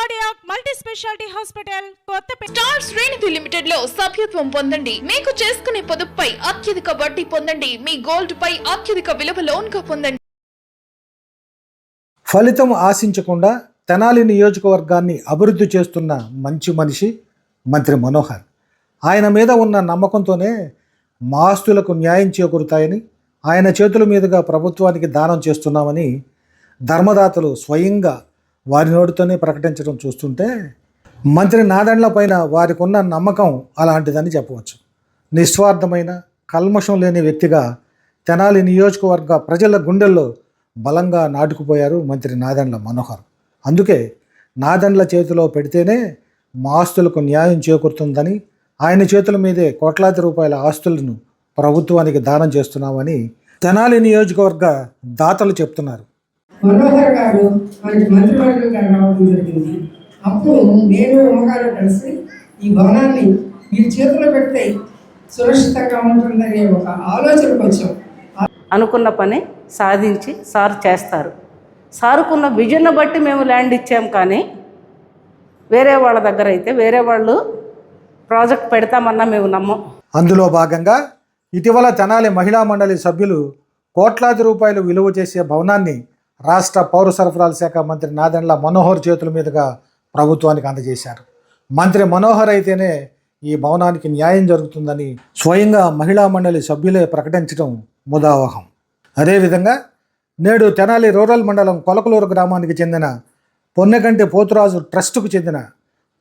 Cardiac multi speciality hospital Kothapeta star శ్రేణిధి లిమిటెడ్లో సభ్యత్వం పొందండి. మీకు చేసుకునే పొదుపుపై అత్యధిక వడ్డీ పొందండి. మీ గోల్డ్ పై అత్యధిక విలువ లోన్గా పొందండి. ఫలితం ఆశించకుండా తెనాలి నియోజకవర్గాన్ని అభివృద్ధి చేస్తున్న మంచి మనిషి మంత్రి మనోహర్. ఆయన మీద ఉన్న నమ్మకంతోనే మా ఆస్తులకు న్యాయం చేకూరుతాయని ఆయన చేతుల మీదుగా ప్రభుత్వానికి దానం చేస్తున్నామని ధర్మదాతలు స్వయంగా వారి నోటితోనే ప్రకటించడం చూస్తుంటే మంత్రి నాదండ్ల పైన వారికి ఉన్న నమ్మకం అలాంటిదని చెప్పవచ్చు. నిస్వార్థమైన కల్మషం లేని వ్యక్తిగా తెనాలి నియోజకవర్గ ప్రజల గుండెల్లో బలంగా నాటుకుపోయారు మంత్రి నాదండ్ల మనోహర్. అందుకే నాదండ్ల చేతిలో పెడితేనే మా ఆస్తులకు న్యాయం చేకూరుతుందని ఆయన చేతుల మీదే కోట్లాది రూపాయల ఆస్తులను ప్రభుత్వానికి దానం చేస్తున్నామని తెనాలి నియోజకవర్గ దాతలు చెప్తున్నారు. మనోహర్ గారు మనకి మంత్రివర్గంగా రావడం జరిగింది. అప్పుడు నేను అమ్మగారు కలిసి ఈ భవనాన్ని మీ చేతిలో పెడితే సురక్షితంగా ఉంటుందనే ఒక ఆలోచనకు వచ్చాం. అనుకున్న పని సాధించి సార్ చేస్తారు. సారుకున్న విజన్ బట్టి మేము ల్యాండ్ ఇచ్చాం కానీ వేరే వాళ్ళ దగ్గర అయితే వేరే వాళ్ళు ప్రాజెక్ట్ పెడతామన్నా మేము నమ్మం. అందులో భాగంగా ఇటీవల తెనాలి మహిళా మండలి సభ్యులు కోట్లాది రూపాయలు విలువ చేసే భవనాన్ని రాష్ట్ర పౌర సరఫరాల శాఖ మంత్రి నాదెండ్ల మనోహర్ చేతుల మీదుగా ప్రభుత్వానికి అందజేశారు. మంత్రి మనోహర్ అయితేనే ఈ భవనానికి న్యాయం జరుగుతుందని స్వయంగా మహిళా మండలి సభ్యులే ప్రకటించడం ముదావహం. అదేవిధంగా నేడు తెనాలి రూరల్ మండలం కొలకలూరు గ్రామానికి చెందిన పొన్నెకంటి పోతురాజు ట్రస్టుకు చెందిన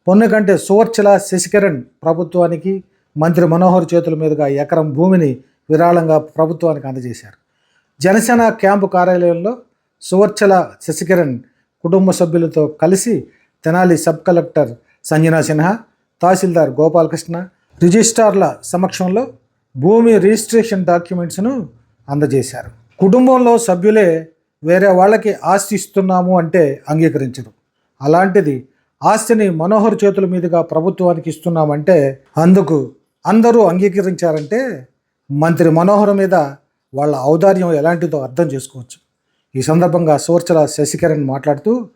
పొన్నెకంటి సువర్చల శశికరణ్ ప్రభుత్వానికి మంత్రి మనోహర్ చేతుల మీదుగా ఎకరం భూమిని విరాళంగా ప్రభుత్వానికి అందజేశారు. జనసేన క్యాంపు కార్యాలయంలో సువర్చల శశికిరణ్ కుటుంబ సభ్యులతో కలిసి తెనాలి సబ్ కలెక్టర్ సంజనా సిన్హా తహసీల్దార్ గోపాలకృష్ణ రిజిస్ట్రార్ల సమక్షంలో భూమి రిజిస్ట్రేషన్ డాక్యుమెంట్స్ను అందజేశారు. కుటుంబంలో సభ్యులే వేరే వాళ్ళకి ఆస్తి ఇస్తున్నాము అంటే అంగీకరించరు. అలాంటిది ఆస్తిని మనోహర్ చేతుల మీదుగా ప్రభుత్వానికి ఇస్తున్నామంటే అందుకు అందరూ అంగీకరించారంటే మంత్రి మనోహర్ మీద వాళ్ళ ఔదార్యం ఎలాంటిదో అర్థం చేసుకోవచ్చు. ఈ సందర్భంగా సోర్చల శశికరణ్ మాట్లాడుతూ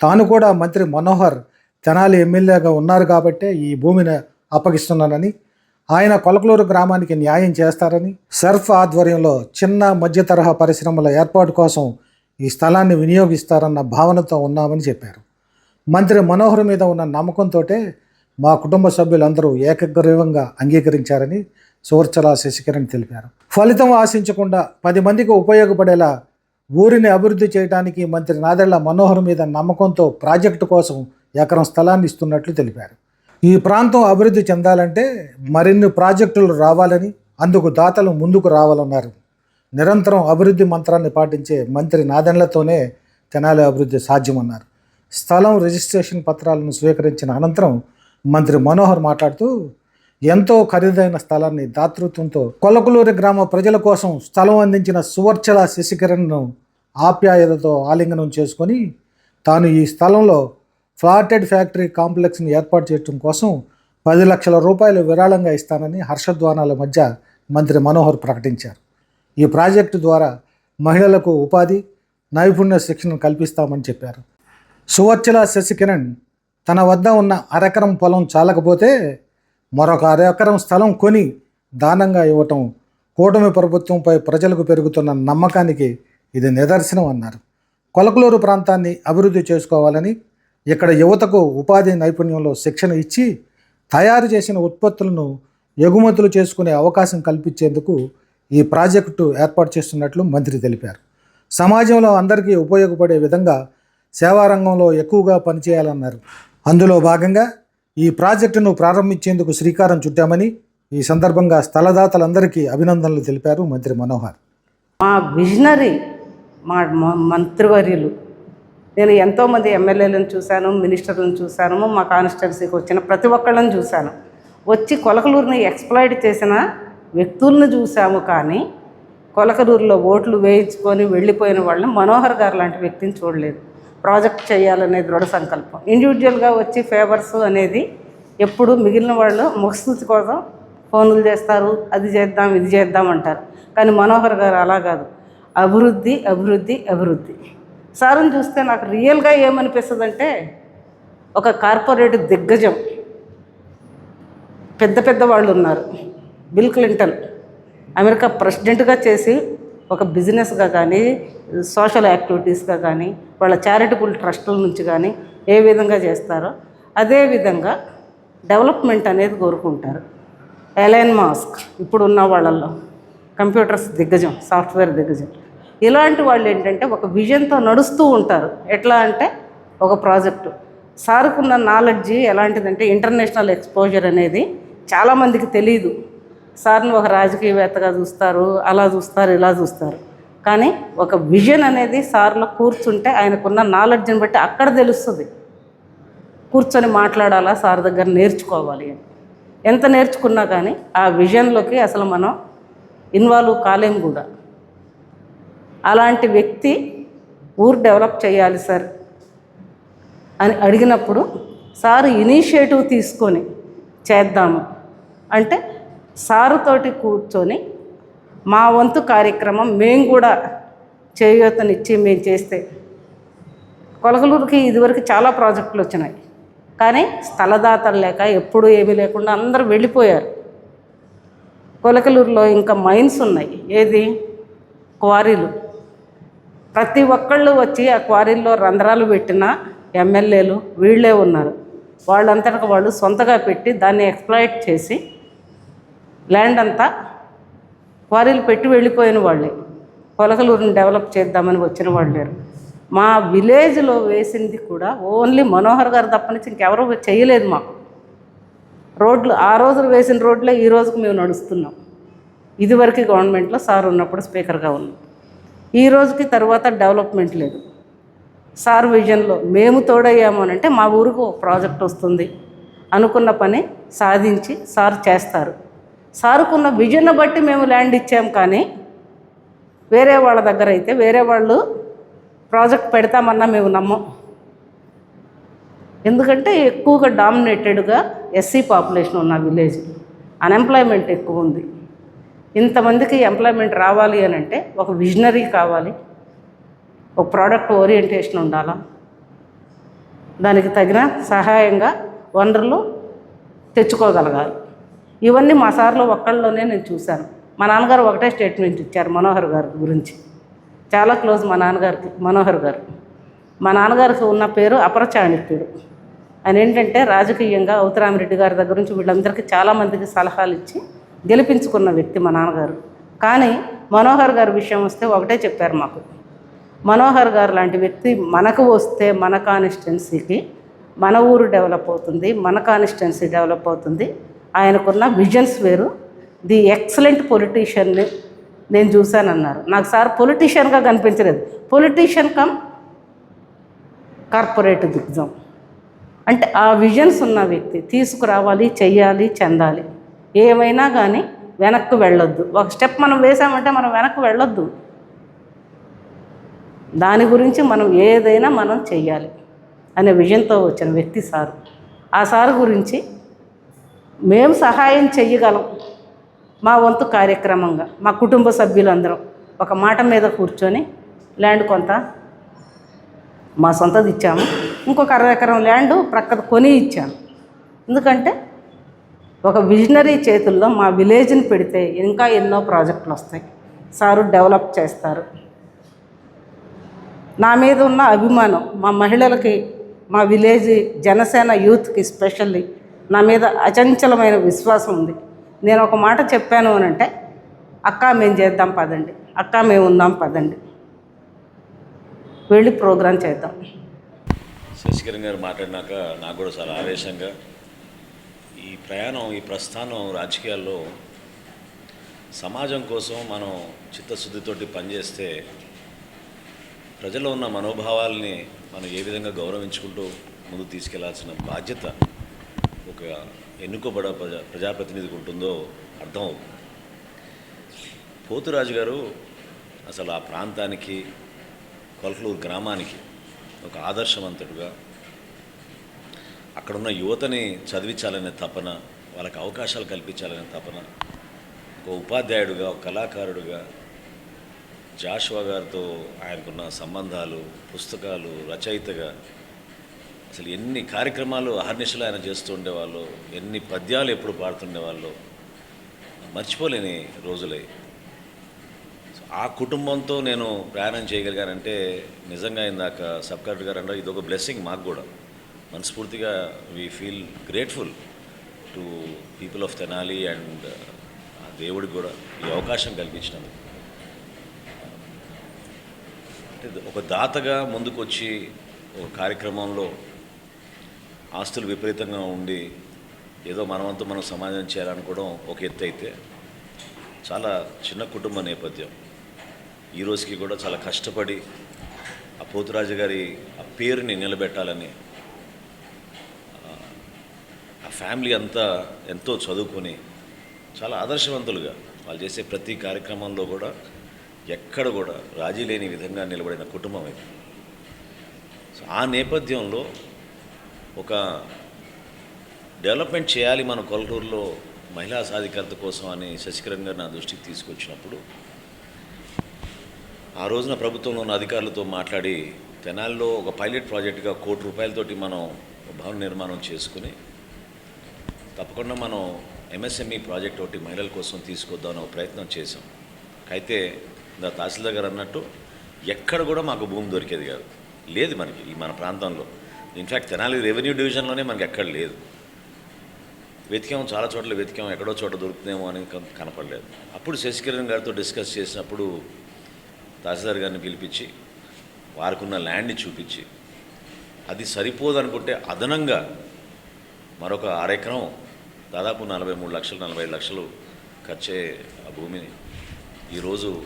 తాను కూడా మంత్రి మనోహర్ తెనాలి ఎమ్మెల్యేగా ఉన్నారు కాబట్టే ఈ భూమిని అప్పగిస్తున్నానని ఆయన కొలకలూరు గ్రామానికి న్యాయం చేస్తారని సర్ఫ్ ఆధ్వర్యంలో చిన్న మధ్య తరహా పరిశ్రమల ఏర్పాటు కోసం ఈ స్థలాన్ని వినియోగిస్తారన్న భావనతో ఉన్నామని చెప్పారు. మంత్రి మనోహర్ మీద ఉన్న నమ్మకంతో మా కుటుంబ సభ్యులందరూ ఏకగ్రీవంగా అంగీకరించారని సోర్చల శశికరణ్ తెలిపారు. ఫలితం ఆశించకుండా పది మందికి ఉపయోగపడేలా ఊరిని అభివృద్ధి చేయడానికి మంత్రి నాదెళ్ళ మనోహర్ మీద నమ్మకంతో ప్రాజెక్టు కోసం ఎకరం స్థలాన్ని ఇస్తున్నట్లు తెలిపారు. ఈ ప్రాంతం అభివృద్ధి చెందాలంటే మరిన్ని ప్రాజెక్టులు రావాలని అందుకు దాతలు ముందుకు రావాలన్నారు. నిరంతరం అభివృద్ధి మంత్రాన్ని పాటించే మంత్రి నాదెండ్లతోనే తెనాలి అభివృద్ధి సాధ్యమన్నారు. స్థలం రిజిస్ట్రేషన్ పత్రాలను స్వీకరించిన అనంతరం మంత్రి మనోహర్ మాట్లాడుతూ ఎంతో ఖరీదైన స్థలాన్ని దాతృత్వంతో కొలకలూరి గ్రామ ప్రజల కోసం స్థలం అందించిన సువర్చల శశికిరణ్ను ఆప్యాయతతో ఆలింగనం చేసుకొని తాను ఈ స్థలంలో ఫ్లాటెడ్ ఫ్యాక్టరీ కాంప్లెక్స్ని ఏర్పాటు చేయడం కోసం పది లక్షల రూపాయలు విరాళంగా ఇస్తానని హర్షధ్వానాల మధ్య మంత్రి మనోహర్ ప్రకటించారు. ఈ ప్రాజెక్టు ద్వారా మహిళలకు ఉపాధి నైపుణ్య శిక్షణ కల్పిస్తామని చెప్పారు. సువర్చల శశికిరణ్ తన వద్ద ఉన్న అరెకరం పొలం చాలకపోతే మరొక అరెకరం స్థలం కొని దానంగా ఇవ్వటం కూటమి ప్రభుత్వంపై ప్రజలకు పెరుగుతున్న నమ్మకానికి ఇది నిదర్శనం అన్నారు. కొలకలూరు ప్రాంతాన్ని అభివృద్ధి చేసుకోవాలని ఇక్కడ యువతకు ఉపాధి నైపుణ్యంలో శిక్షణ ఇచ్చి తయారు చేసిన ఉత్పత్తులను ఎగుమతులు చేసుకునే అవకాశం కల్పించేందుకు ఈ ప్రాజెక్టు ఏర్పాటు చేస్తున్నట్లు మంత్రి తెలిపారు. సమాజంలో అందరికీ ఉపయోగపడే విధంగా సేవారంగంలో ఎక్కువగా పనిచేయాలన్నారు. అందులో భాగంగా ఈ ప్రాజెక్టును ప్రారంభించేందుకు శ్రీకారం చుట్టామని ఈ సందర్భంగా స్థలదాతలందరికీ అభినందనలు తెలిపారు మంత్రి మనోహర్. మా విజనరీ మా మంత్రివర్యులు. నేను ఎంతోమంది ఎమ్మెల్యేలను చూశాను మినిస్టర్లను చూశాను మా కాన్స్టిట్యున్సీకి వచ్చిన ప్రతి ఒక్కళ్ళని చూశాను. వచ్చి కొలకలూరుని ఎక్స్ప్లాయిడ్ చేసిన వ్యక్తులను చూసాము కానీ కొలకలూరులో ఓట్లు వేయించుకొని వెళ్ళిపోయిన వాళ్ళని మనోహర్ గారు లాంటి వ్యక్తిని చూడలేదు. ప్రాజెక్ట్ చేయాలనే దృఢ సంకల్పం. ఇండివిజువల్గా వచ్చి ఫేవర్స్ అనేది ఎప్పుడు మిగిలిన వాళ్ళు ముఖస్థుతి కోసం ఫోన్లు చేస్తారు అది చేద్దాం ఇది చేద్దాం అంటారు. కానీ మనోహర్ గారు అలా కాదు. అభివృద్ధి అభివృద్ధి అభివృద్ధి. సార్ని చూస్తే నాకు రియల్గా ఏమనిపిస్తుంది అంటే ఒక కార్పొరేట్ దిగ్గజం. పెద్ద పెద్ద వాళ్ళు ఉన్నారు బిల్ క్లింటన్ అమెరికా ప్రెసిడెంట్గా చేసి ఒక బిజినెస్గా కానీ సోషల్ యాక్టివిటీస్గా కానీ వాళ్ళ చారిటబుల్ ట్రస్టుల నుంచి కానీ ఏ విధంగా చేస్తారో అదే విధంగా డెవలప్మెంట్ అనేది కోరుకుంటారు. ఎలైన్ మాస్క్ ఇప్పుడు ఉన్న వాళ్ళల్లో కంప్యూటర్స్ దిగ్గజం సాఫ్ట్వేర్ దిగ్గజం. ఇలాంటి వాళ్ళు ఏంటంటే ఒక విజన్తో నడుస్తూ ఉంటారు. ఎట్లా అంటే ఒక ప్రాజెక్టు సార్కున్న నాలెడ్జి ఎలాంటిదంటే ఇంటర్నేషనల్ ఎక్స్పోజర్ అనేది చాలామందికి తెలియదు సార్ని ఒక రాజకీయవేత్తగా చూస్తారు అలా చూస్తారు ఇలా చూస్తారు. కానీ ఒక విజన్ అనేది సార్లో కూర్చుంటే ఆయనకున్న నాలెడ్జ్ని బట్టి అక్కడ తెలుస్తుంది. కూర్చొని మాట్లాడాలా సార్ దగ్గర నేర్చుకోవాలి అని. ఎంత నేర్చుకున్నా కానీ ఆ విజన్లోకి అసలు మనం ఇన్వాల్వ్ కాలేం కూడా. అలాంటి వ్యక్తి ఊరు డెవలప్ చేయాలి సార్ అని అడిగినప్పుడు సార్ ఇనిషియేటివ్ తీసుకొని చేద్దాము. అంటే సారుతోటి కూర్చొని మా వంతు కార్యక్రమం మేము కూడా చేయూతనిచ్చి మేము చేస్తే కొలగలూరుకి ఇదివరకు చాలా ప్రాజెక్టులు వచ్చినాయి. కానీ స్థలదాతలు లేక ఎప్పుడు ఏమీ లేకుండా అందరూ వెళ్ళిపోయారు. కొలకలూరులో ఇంకా మైన్స్ ఉన్నాయి. ఏది? క్వారీలు. ప్రతి ఒక్కళ్ళు వచ్చి ఆ క్వారీల్లో రంధ్రాలు పెట్టిన ఎమ్మెల్యేలు వీళ్ళే ఉన్నారు. వాళ్ళంతటా వాళ్ళు సొంతగా పెట్టి దాన్ని ఎక్స్ప్లాయిట్ చేసి ల్యాండ్ అంతా క్వారీలు పెట్టి వెళ్ళిపోయిన వాళ్ళే. పొలకలూరుని డెవలప్ చేద్దామని వచ్చిన వాళ్ళు లేరు. మా విలేజ్లో వేసింది కూడా ఓన్లీ మనోహర్ గారు తప్ప నుంచి ఇంకెవరూ చేయలేదు మాకు. రోడ్లు ఆ రోజులు వేసిన రోడ్లే ఈ రోజుకు మేము నడుస్తున్నాం. ఇదివరకు గవర్నమెంట్లో సార్ ఉన్నప్పుడు స్పీకర్గా ఉన్నాం. ఈ రోజుకి తర్వాత డెవలప్మెంట్ లేదు. సార్ విజన్లో మేము తోడయ్యాము అని అంటే మా ఊరికి ఒక ప్రాజెక్ట్ వస్తుంది. అనుకున్న పని సాధించి సార్ చేస్తారు. సారుకున్న విజన్ను బట్టి మేము ల్యాండ్ ఇచ్చాం కానీ వేరే వాళ్ళ దగ్గర అయితే వేరే వాళ్ళు ప్రాజెక్ట్ పెడతామన్నా మేము నమ్మం. ఎందుకంటే ఎక్కువగా డామినేటెడ్గా ఎస్సీ పాపులేషన్ ఉన్న విలేజ్ అన్ఎంప్లాయ్మెంట్ ఎక్కువ ఉంది. ఇంతమందికి ఎంప్లాయ్మెంట్ రావాలి అని అంటే ఒక విజనరీ కావాలి. ఒక ప్రోడక్ట్ ఓరియంటేషన్ ఉండాలా? దానికి తగిన సహాయంగా వనరులు తెచ్చుకోగలగాలి. ఇవన్నీ మా సార్లో ఒక్కళ్ళలోనే నేను చూశాను. మా నాన్నగారు ఒకటే స్టేట్మెంట్ ఇచ్చారు మనోహర్ గారి గురించి. చాలా క్లోజ్ మా నాన్నగారికి మనోహర్ గారు. మా నాన్నగారికి ఉన్న పేరు అపరచాణిత్యుడు ఆయన ఏంటంటే రాజకీయంగా అవతరామిరెడ్డి గారి దగ్గర నుంచి వీళ్ళందరికీ చాలామందికి సలహాలు ఇచ్చి గెలిపించుకున్న వ్యక్తి మా నాన్నగారు. కానీ మనోహర్ గారి విషయం వస్తే ఒకటే చెప్పారు మాకు. మనోహర్ గారు లాంటి వ్యక్తి మనకు వస్తే మన కాన్స్టిట్యున్సీకి మన ఊరు డెవలప్ అవుతుంది మన కాన్స్టిట్యున్సీ డెవలప్ అవుతుంది ఆయనకున్న విజన్స్ వేరు. ది ఎక్సలెంట్ పొలిటీషియన్ని నేను చూశానన్నారు. నాకు సార్ పొలిటీషియన్గా కనిపించలేదు. పొలిటీషియన్ కమ్ కార్పొరేట్ దిగ్జం. అంటే ఆ విజన్స్ ఉన్న వ్యక్తి తీసుకురావాలి చెయ్యాలి చెందాలి. ఏమైనా కానీ వెనక్కు వెళ్ళొద్దు. ఒక స్టెప్ మనం వేసామంటే మనం వెనక్కి వెళ్ళొద్దు. దాని గురించి మనం ఏదైనా మనం చెయ్యాలి అనే విజన్తో వచ్చిన వ్యక్తి సారు. ఆ సారు గురించి మేము సహాయం చెయ్యగలం. మా వంతు కార్యక్రమంగా మా కుటుంబ సభ్యులందరం ఒక మాట మీద కూర్చొని ల్యాండ్ కొంత మా సొంతది ఇచ్చాము. ఇంకొక అరవై ఎకరం ల్యాండ్ ప్రక్కన కొని ఇచ్చాను ఎందుకంటే ఒక విజనరీ చేతుల్లో మా విలేజ్ని పెడితే ఇంకా ఎన్నో ప్రాజెక్టులు వస్తాయి. సారు డెవలప్ చేస్తారు. నా మీద ఉన్న అభిమానం మా మహిళలకి మా విలేజ్ జనసేన యూత్కి స్పెషల్లీ నా మీద అచంచలమైన విశ్వాసం ఉంది. నేను ఒక మాట చెప్పాను అని అంటే అక్క మేము చేద్దాం పదండి. అక్క మేము ఉందాం పదండి. వెళ్ళి ప్రోగ్రాం చేద్దాం. శశికరణ్ గారు మాట్లాడినాక నాకు కూడా చాలా ఆవేశంగా ఈ ప్రయాణం ఈ ప్రస్థానం రాజకీయాల్లో సమాజం కోసం మనం చిత్తశుద్ధితోటి పనిచేస్తే ప్రజల్లో ఉన్న మనోభావాల్ని మనం ఏ విధంగా గౌరవించుకుంటూ ముందుకు తీసుకెళ్ళాల్సిన బాధ్యత ఒక ఎన్నుకోబడ ప్రజా ప్రజాప్రతినిధికి ఉంటుందో అర్థం అవుతుంది. పోతురాజు గారు అసలు ఆ ప్రాంతానికి కొలకలూరు గ్రామానికి ఒక ఆదర్శవంతుడుగా అక్కడున్న యువతని చదివించాలనే తపన వాళ్ళకి అవకాశాలు కల్పించాలనే తపన ఒక ఉపాధ్యాయుడుగా ఒక కళాకారుడుగా జాషువా గారితో ఆయనకున్న సంబంధాలు పుస్తకాలు రచయితగా అసలు ఎన్ని కార్యక్రమాలు అహర్నిశలు ఆయన చేస్తూ ఉండేవాళ్ళు ఎన్ని పద్యాలు ఎప్పుడు పాడుతుండేవాళ్ళు మర్చిపోలేని రోజులే. ఆ కుటుంబంతో నేను ప్రయాణం చేయగలిగానంటే నిజంగా ఇందాక సబ్ కలెక్టర్ గారు అంటారు ఇది ఒక బ్లెస్సింగ్ మాకు కూడా. మనస్ఫూర్తిగా we feel grateful to people of Tenali and దేవుడికి కూడా ఈ అవకాశం కల్పించినందుకు అంటే ఒక దాతగా ముందుకొచ్చి ఒక కార్యక్రమంలో ఆస్తులు విపరీతంగా ఉండి ఏదో మనమంతా మనం సమాజం చేయాలనుకోవడం ఒక ఎత్తు అయితే చాలా చిన్న కుటుంబ నేపథ్యం. ఈ రోజుకి కూడా చాలా కష్టపడి ఆ పోతురాజు గారి ఆ పేరుని నిలబెట్టాలని ఆ, ఆ ఫ్యామిలీ అంతా ఎంతో చదువుకొని చాలా ఆదర్శవంతులుగా వాళ్ళు చేసే ప్రతి కార్యక్రమంలో కూడా ఎక్కడ కూడా రాజీ లేని విధంగా నిలబడిన కుటుంబం ఇది. సో ఆ నేపథ్యంలో ఒక డెవలప్మెంట్ చేయాలి మన కొలటూరులో మహిళా సాధికారత కోసం అని శశికరణ్ గారు నా దృష్టికి తీసుకొచ్చినప్పుడు ఆ రోజున ప్రభుత్వంలో ఉన్న అధికారులతో మాట్లాడి తెనాలిలో ఒక పైలట్ ప్రాజెక్టుగా కోటి రూపాయలతోటి మనం భవన నిర్మాణం చేసుకుని తప్పకుండా మనం ఎంఎస్ఎంఈ ప్రాజెక్ట్ ఒకటి మహిళల కోసం తీసుకొద్దామని ఒక ప్రయత్నం చేసాం అయితే ఇందా తహసీల్దార్ గారు అన్నట్టు ఎక్కడ కూడా మాకు భూమి దొరికేది కాదు. లేదు మనకి ఈ మన ప్రాంతంలో. ఇన్ఫ్యాక్ట్ తెనాలి రెవెన్యూ డివిజన్లోనే మనకి ఎక్కడ లేదు. వెతికాం చాలా చోట్ల వెతికాం ఎక్కడో చోట దొరుకుతుందేమో అని కనపడలేదు. అప్పుడు శశికిరణ్ గారితో డిస్కస్ చేసినప్పుడు తహసీల్దార్ గారిని పిలిపించి వారికున్న ల్యాండ్ని చూపించి అది సరిపోదనుకుంటే అదనంగా మరొక అరెకరం దాదాపు నలభై మూడు లక్షలు నలభై లక్షలు ఖర్చే ఆ భూమిని. ఈరోజు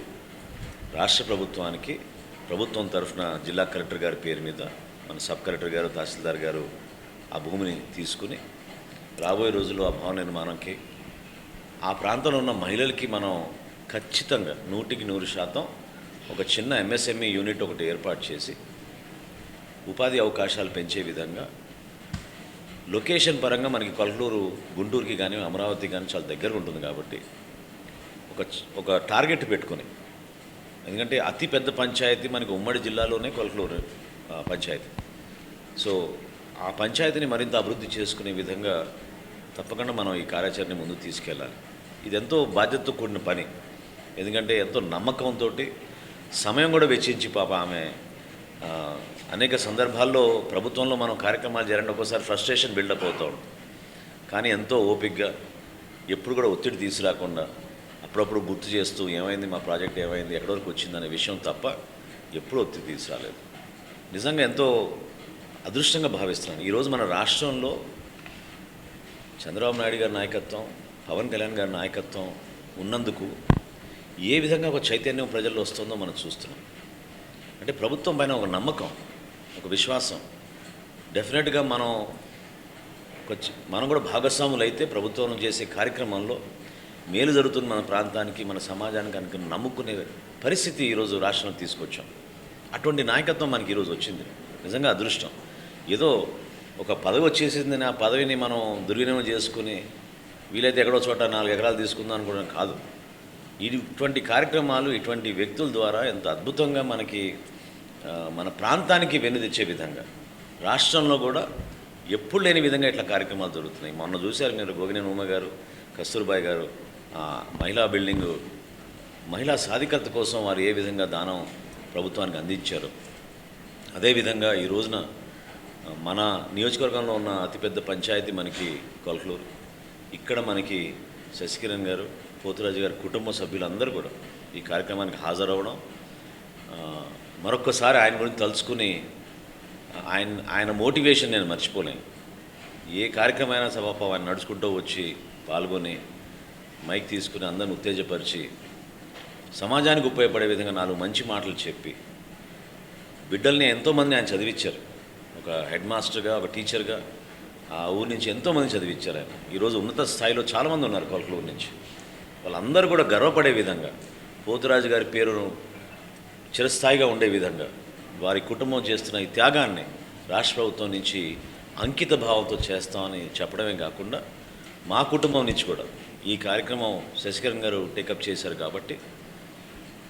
రాష్ట్ర ప్రభుత్వానికి ప్రభుత్వం తరఫున జిల్లా కలెక్టర్ గారి పేరు మీద మన సబ్ కలెక్టర్ గారు తహసీల్దార్ గారు ఆ భూమిని తీసుకుని రాబోయే రోజుల్లో ఆ భవన నిర్మాణంకి ఆ ప్రాంతంలో ఉన్న మహిళలకి మనం ఖచ్చితంగా నూటికి నూరు శాతం ఒక చిన్న ఎంఎస్ఎంఈ యూనిట్ ఒకటి ఏర్పాటు చేసి ఉపాధి అవకాశాలు పెంచే విధంగా లొకేషన్ పరంగా మనకి కొలటూరు గుంటూరుకి కానీ అమరావతి కానీ చాలా దగ్గరగా ఉంటుంది కాబట్టి ఒక ఒక టార్గెట్ పెట్టుకొని ఎందుకంటే అతి పెద్ద పంచాయతీ మనకి ఉమ్మడి జిల్లాలోనే కొలటూరు పంచాయతీ. సో ఆ పంచాయతీని మరింత అభివృద్ధి చేసుకునే విధంగా తప్పకుండా మనం ఈ కార్యాచరణ ముందుకు తీసుకెళ్ళాలి. ఇది ఎంతో బాధ్యతతో కూడిన పని. ఎందుకంటే ఎంతో నమ్మకంతో సమయం కూడా వెచ్చించి పాప ఆమె అనేక సందర్భాల్లో ప్రభుత్వంలో మనం కార్యక్రమాలు చేయాలంటే ఒక్కోసారి ఫ్రస్ట్రేషన్ బిల్డప్ అవుతాం కానీ ఎంతో ఓపిక్గా ఎప్పుడు కూడా ఒత్తిడి తీసుకురాకుండా అప్పుడప్పుడు గుర్తు చేస్తూ ఏమైంది మా ప్రాజెక్ట్ ఏమైంది ఎక్కడి వరకు వచ్చిందనే విషయం తప్ప ఎప్పుడూ ఒత్తిడి తీసుకురాలేదు నిజంగా ఎంతో అదృష్టంగా భావిస్తున్నాను. ఈరోజు మన రాష్ట్రంలో చంద్రబాబు నాయుడు గారి నాయకత్వం పవన్ కళ్యాణ్ గారి నాయకత్వం ఉన్నందుకు ఏ విధంగా ఒక చైతన్యం ప్రజల్లో వస్తుందో మనం చూస్తున్నాం. అంటే ప్రభుత్వం పైన ఒక నమ్మకం ఒక విశ్వాసం. డెఫినెట్గా మనం ఒక మనం కూడా భాగస్వాములు అయితే ప్రభుత్వం చేసే కార్యక్రమంలో మేలు జరుగుతున్న మన ప్రాంతానికి మన సమాజానికి అనుకు నమ్ముకునే పరిస్థితి ఈరోజు రాష్ట్రంలో తీసుకొచ్చాం. అటువంటి నాయకత్వం మనకి ఈరోజు వచ్చింది. నిజంగా అదృష్టం. ఏదో ఒక పదవి వచ్చేసింది ఆ పదవిని మనం దుర్వినియోగం చేసుకుని వీలైతే ఎక్కడో చోట నాలుగు ఎకరాలు తీసుకుందాం అనుకోవడం కాదు. ఇటువంటి కార్యక్రమాలు ఇటువంటి వ్యక్తుల ద్వారా ఎంత అద్భుతంగా మనకి మన ప్రాంతానికి వెన్ను తెచ్చే విధంగా రాష్ట్రంలో కూడా ఎప్పుడు లేని విధంగా ఇట్లా కార్యక్రమాలు జరుగుతున్నాయి. మొన్న చూశారు మీరు గోగినేని ఉమ్మ గారు కస్తూర్బాయ్ గారు మహిళా బిల్డింగు మహిళా సాధికత కోసం వారు ఏ విధంగా దానం ప్రభుత్వానికి అందించారు. అదేవిధంగా ఈ రోజున మన నియోజకవర్గంలో ఉన్న అతిపెద్ద పంచాయతీ మనకి కొలకలూరు. ఇక్కడ మనకి శశికిరణ్ గారు పోతురాజు గారి కుటుంబ సభ్యులందరూ కూడా ఈ కార్యక్రమానికి హాజరవ్వడం మరొక్కసారి ఆయన గురించి తలుచుకుని ఆయన ఆయన మోటివేషన్ నేను మర్చిపోలేను. ఏ కార్యక్రమమైనా సభ ఆయన నడుచుకుంటూ వచ్చి పాల్గొని మైక్ తీసుకుని అందరిని ఉత్తేజపరిచి సమాజానికి ఉపయోగపడే విధంగా నాలుగు మంచి మాటలు చెప్పి బిడ్డల్ని ఎంతోమంది ఆయన చదివించారు ఒక హెడ్ మాస్టర్గా ఒక టీచర్గా ఆ ఊరి నుంచి ఎంతోమంది చదివించారు ఆయన. ఈరోజు ఉన్నత స్థాయిలో చాలామంది ఉన్నారు కొలకలూరు నుంచి. వాళ్ళందరూ కూడా గర్వపడే విధంగా పోతురాజు గారి పేరును చిరస్థాయిగా ఉండే విధంగా వారి కుటుంబం చేస్తున్న ఈ త్యాగాన్ని రాష్ట్ర ప్రభుత్వం నుంచి అంకిత భావంతో చేస్తామని చెప్పడమే కాకుండా మా కుటుంబం నుంచి కూడా ఈ కార్యక్రమం శశికరణ్ గారు టేకప్ చేశారు కాబట్టి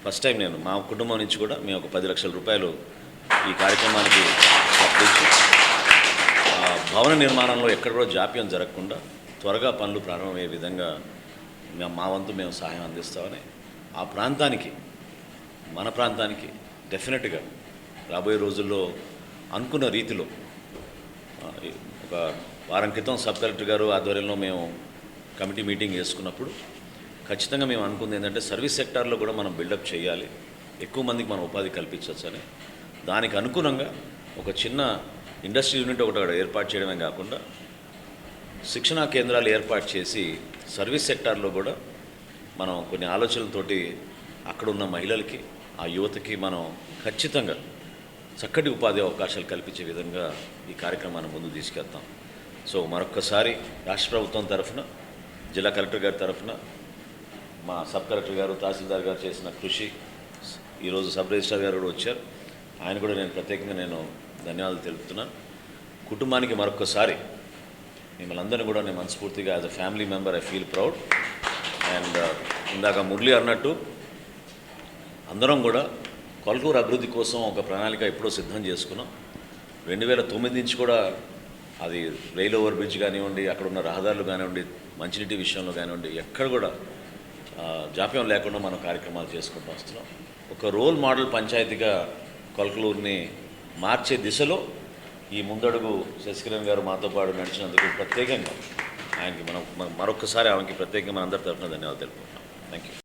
ఫస్ట్ టైం నేను మా కుటుంబం నుంచి కూడా మేము ఒక పది లక్షల రూపాయలు ఈ కార్యక్రమానికి భవన నిర్మాణంలో ఎక్కడ కూడా జాప్యం జరగకుండా త్వరగా పనులు ప్రారంభమయ్యే విధంగా మేము మా వంతు మేము సహాయం అందిస్తామని ఆ ప్రాంతానికి మన ప్రాంతానికి డెఫినెట్గా రాబోయే రోజుల్లో అనుకున్న రీతిలో ఒక వారం క్రితం సబ్ కలెక్టర్ గారు ఆధ్వర్యంలో మేము కమిటీ మీటింగ్ వేసుకున్నప్పుడు ఖచ్చితంగా మేము అనుకుంది ఏంటంటే సర్వీస్ సెక్టార్లో కూడా మనం బిల్డప్ చేయాలి. ఎక్కువ మందికి మనం ఉపాధి కల్పించవచ్చు అని దానికి అనుగుణంగా ఒక చిన్న ఇండస్ట్రీ యూనిట్ ఒకటి ఏర్పాటు చేయడమే కాకుండా శిక్షణా కేంద్రాలు ఏర్పాటు చేసి సర్వీస్ సెక్టార్లో కూడా మనం కొన్ని ఆలోచనలతోటి అక్కడ ఉన్న మహిళలకి ఆ యువతకి మనం ఖచ్చితంగా చక్కటి ఉపాధి అవకాశాలు కల్పించే విధంగా ఈ కార్యక్రమాన్ని ముందు తీసుకెళ్తాం. సో మరొక్కసారి రాష్ట్ర ప్రభుత్వం తరఫున జిల్లా కలెక్టర్ గారి తరఫున మా సబ్ కలెక్టర్ గారు తహసీల్దార్ గారు చేసిన కృషి ఈరోజు సబ్ రిజిస్ట్రార్ గారు కూడా వచ్చారు. ఆయన కూడా నేను ప్రత్యేకంగా నేను ధన్యవాదాలు తెలుపుతున్నాను కుటుంబానికి మరొకసారి మిమ్మల్ని అందరినీ కూడా నేను మనస్ఫూర్తిగా as a family member I feel proud and ఇందాక మురళి అన్నట్టు అందరం కూడా కొలకూరు అభివృద్ధి కోసం ఒక ప్రణాళిక ఎప్పుడో సిద్ధం చేసుకున్నాం. రెండు వేల తొమ్మిది నుంచి కూడా అది రైల్ ఓవర్ బ్రిడ్జ్ కానివ్వండి అక్కడ ఉన్న రహదారులు కానివ్వండి మంచినీటి విషయంలో కానివ్వండి ఎక్కడ కూడా జాప్యం లేకుండా మనం కార్యక్రమాలు చేసుకుంటూ వస్తున్నాం. ఒక రోల్ మోడల్ పంచాయతీగా కొల్కలూరుని మార్చే దిశలో ఈ ముందడుగు శశికిరణ్ గారు మాతో పాటు నడిచినందుకు ప్రత్యేకంగా ఆయనకి మనం మనం మరొకసారి ఆమెకి ప్రత్యేకంగా మన అందరి తరఫున ధన్యవాదాలు తెలుపుకుంటాం థ్యాంక్ యూ